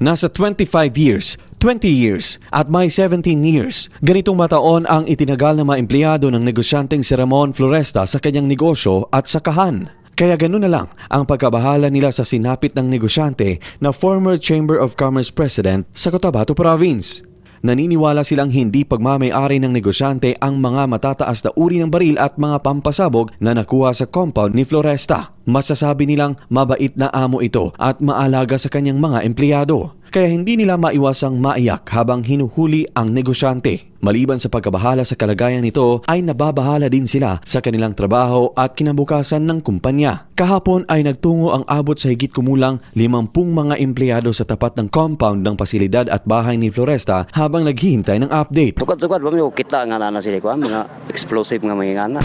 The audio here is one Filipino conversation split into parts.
Nasa 25 years, 20 years at may 17 years. Ganitong mataon ang itinagal ng mga empleyado ng negosyanteng si Ramon Floresta sa kanyang negosyo at sakahan. Kaya ganoon na lang ang pagkabahala nila sa sinapit ng negosyante na former Chamber of Commerce President sa Cotabato Province. Naniniwala silang hindi pagmamayari ng negosyante ang mga matataas na uri ng baril at mga pampasabog na nakuha sa compound ni Floresta. Masasabi nilang mabait na amo ito at maalaga sa kanyang mga empleyado. Kaya hindi nila maiwasang maiyak habang hinuhuli ang negosyante. Maliban sa pagkabahala sa kalagayan nito ay nababahala din sila sa kanilang trabaho at kinabukasan ng kumpanya. Kahapon ay nagtungo ang abot sa higit kumulang 50 mga empleyado sa tapat ng compound ng pasilidad at bahay ni Floresta habang naghihintay ng update. Tukad-tukad ba mo kita nga na sila ko mga explosive nga mga ngana.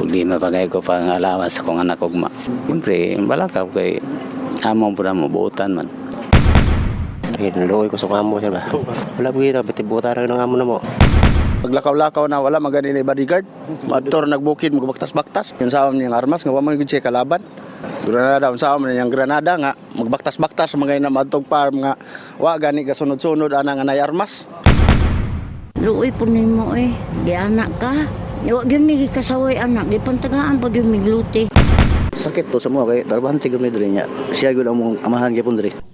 Kung di mapagay ko pang alawas sa kong anak ugma. Siyempre, balakaw kay among po na mabuutan man. Hinuloy ko sa kamo siya ba? Wala buhira, biti buta rin ng amo na mo. Paglakaw-lakaw na wala magani ni bodyguard. Motor nagbukid magbaktas-baktas. Yung sa niyang armas nga wa man gid siya kalaban. Granada unsa man niyang granada nga magbaktas-baktas mga ina madtog farm nga wa gani ka sunod-sunod ana nga nay armas. Luoy po nimo eh. Di anak ka. Wa gyud mi kasaway anak, di pantagaan pag yung migluti. Sakit to sa mo kay tarbante gud diri niya. Siya gud among amahan gyapon diri.